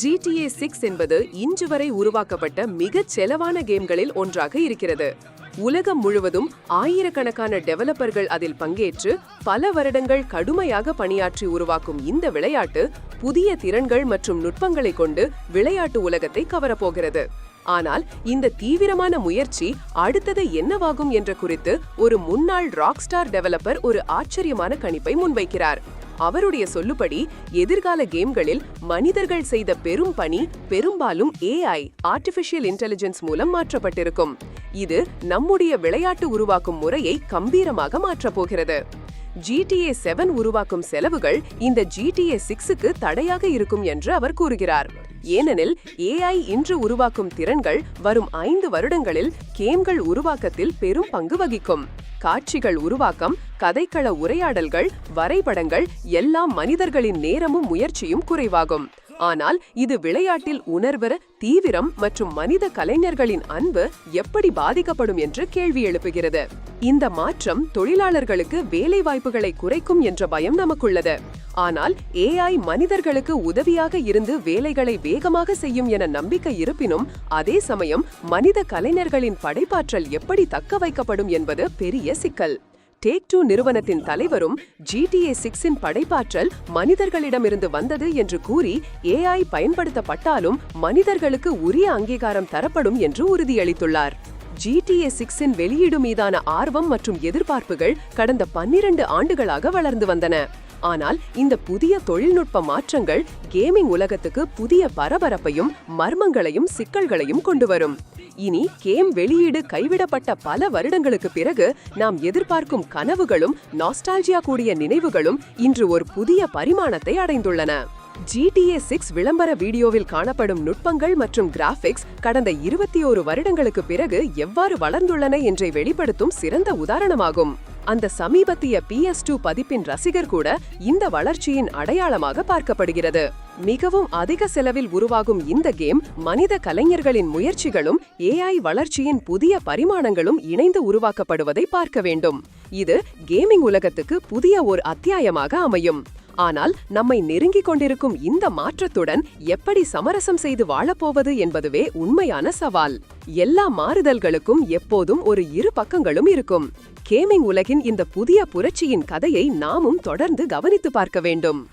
GTA six என்பது இன்று வரை உருவாக்கப்பட்ட மிகச் செலவான கேம்களில் ஒன்றாக இருக்கிறது. உலகம் முழுவதும் ஆயிரக்கணக்கான டெவலப்பர்கள் அதில் பங்கேற்று பல வருடங்கள் கடுமையாக பணியாற்றி உருவாக்கும் இந்த விளையாட்டு புதிய திறன்கள் மற்றும் நுட்பங்களை கொண்டு விளையாட்டு உலகத்தை கவரப்போகிறது ஆனால் இந்த தீவிரமான முயற்சி அடுத்தது என்னவாகும் என்ற குறித்து ஒரு முன்னாள் ராக் ஸ்டார் டெவலப்பர் ஒரு ஆச்சரியமான கணிப்பை முன்வைக்கிறார். அவருடைய சொல்லுபடி எதிர்கால கேம்களில் மனிதர்கள் செய்த பெரும் பணி பெரும்பாலும் ஏஐ ஆர்டிபிஷியல் இன்டெலிஜென்ஸ் மூலம் மாற்றப்பட்டிருக்கும். இது நம்முடைய விளையாட்டு உருவாக்கும் முறையை கம்பீரமாக மாற்றப் போகிறது. ஜிடிஏ செவன் உருவாக்கும் செலவுகள் இந்த ஜிடிஏ சிக்ஸுக்கு தடையாக இருக்கும் என்று அவர் கூறுகிறார். ஏனெனில் ஏஐ இன்று உருவாக்கும் திறன்கள் வரும் ஐந்து வருடங்களில் கேம்கள் உருவாக்கத்தில் பெரும் பங்கு வகிக்கும். காட்சிகள் உருவாக்கம் கதைக்கள உரையாடல்கள் வரைபடங்கள் எல்லாம் மனிதர்களின் நேரமும் முயற்சியும் குறைவாகும். ஆனால் இது விளையாட்டில் உணர்வர தீவிரம் மற்றும் மனித கலைஞர்களின் அன்பு எப்படி பாதிக்கப்படும் என்று கேள்வி எழுப்புகிறது. இந்த மாற்றம் தொழிலாளர்களுக்கு வேலை வாய்ப்புகளை குறைக்கும் என்ற பயம் நமக்குள்ளது. ஆனால் ஏஐ மனிதர்களுக்கு உதவியாக இருந்து வேலைகளை வேகமாக செய்யும் என நம்பிக்கை இருப்பினும் அதே சமயம் மனித கலைஞர்களின் படைப்பாற்றல் எப்படி தக்க வைக்கப்படும் என்பது பெரிய சிக்கல். டேக் டூ நிறுவனத்தின் தலைவரும் ஜிடிஏ சிக்ஸின் படைப்பாற்றல் மனிதர்களிடமிருந்து வந்தது என்று கூறி ஏஐ பயன்படுத்தப்பட்டாலும் மனிதர்களுக்கு உரிய அங்கீகாரம் தரப்படும் என்று உறுதியளித்துள்ளார். ஜிடிஏ சிக்ஸின் வெளியீடு மீதான ஆர்வம் மற்றும் எதிர்பார்ப்புகள் கடந்த பன்னிரண்டு ஆண்டுகளாக வளர்ந்து வந்தன. ஆனால் இந்த புதிய தொழில்நுட்ப மாற்றங்கள் கேமிங் உலகத்துக்கு புதிய பரபரப்பையும் மர்மங்களையும் சிக்கல்களையும் கொண்டு வரும். இனி கேம் வெளியீடு கைவிடப்பட்ட பல வருடங்களுக்கு பிறகு நாம் எதிர்பார்க்கும் கனவுகளும் நாஸ்டால்ஜியா கூடிய நினைவுகளும் இன்று ஒரு புதிய பரிமாணத்தை அடைந்துள்ளன. ஜிடிஏ சிக்ஸ் விளம்பர வீடியோவில் காணப்படும் நுட்பங்கள் மற்றும் கிராபிக்ஸ் கடந்த இருபத்தி ஓரு வருடங்களுக்கு பிறகு எவ்வாறு வளர்ந்துள்ளன என்றை வெளிப்படுத்தும் சிறந்த உதாரணமாகும். அந்த சமீபத்திய பிஎஸ் டூ பதிப்பின் ரசிகர் கூட இந்த வளர்ச்சியின் அடையாளமாக பார்க்கப்படுகிறது. மிகவும் அதிக செலவில் உருவாகும் இந்த கேம் மனித கலைஞர்களின் முயற்சிகளும் ஏஐ வளர்ச்சியின் புதிய பரிமாணங்களும் இணைந்து உருவாக்கப்படுவதை பார்க்க வேண்டும். இது கேமிங் உலகத்துக்கு புதிய ஒரு அத்தியாயமாக அமையும். ஆனால் நம்மை நெருங்கிக் கொண்டிருக்கும் இந்த மாற்றத்துடன் எப்படி சமரசம் செய்து வாழப்போவது என்பதுவே உண்மையான சவால். எல்லா மாறுதல்களுக்கும் எப்போதும் ஒரு இரு பக்கங்களும் இருக்கும். கேமிங் உலகின் இந்த புதிய புரட்சியின் கதையை நாமும் தொடர்ந்து கவனித்து பார்க்க வேண்டும்.